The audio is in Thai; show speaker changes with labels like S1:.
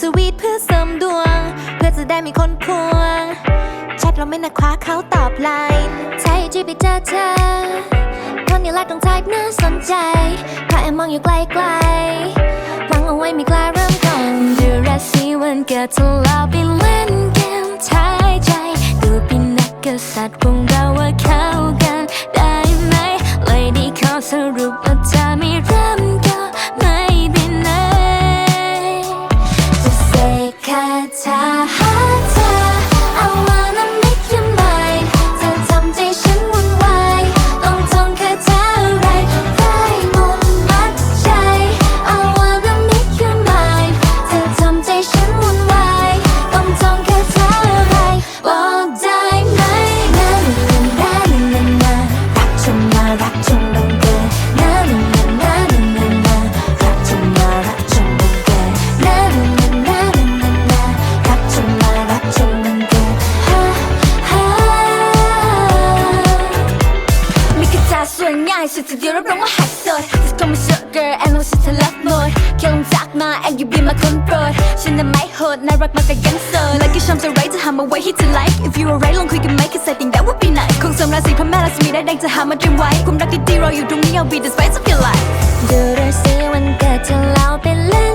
S1: สวีทเพื่อเสริมดวง เพื่อจะได้มีคนควง แชทเราไม่นักคว้าเขาตอบไลน์
S2: ใช้จีไปเจอเธอคนนี้แหละต้องทายน่าสนใจเพราะแอบมองอยู่ไกลๆวางเอาไว้ม่กล้าเริ่มก่อนดูราศีวันเกิดเธอเราไปเล่นเกมทายใจดูเป็นนักกษัตริย์พวกเราว่าเข้ากันได้ไหมเลยดีขอสรุป ส่วนง่ายสุดจะดีรับรองว่าหักสด Just call me sugar and know she's a love mode แค่ลงจากมา and you be my คนโปรดฉันน่ะไม่โหดน่ารักมากแต่ยังโส
S3: ด Like you ชอบจะไรจะหามาไว้ให้เธอ like If you alright ลองคุยกันไหม cause I think that would be nice คงสมราศีพระแม่ลักษมีได้ดังจะหามาเตรียมไว้ความรักดีๆรออยู่ตรงนี้ I'll be the spice of your life
S2: ดูราศีวันเกิดเธอเราไปเล่น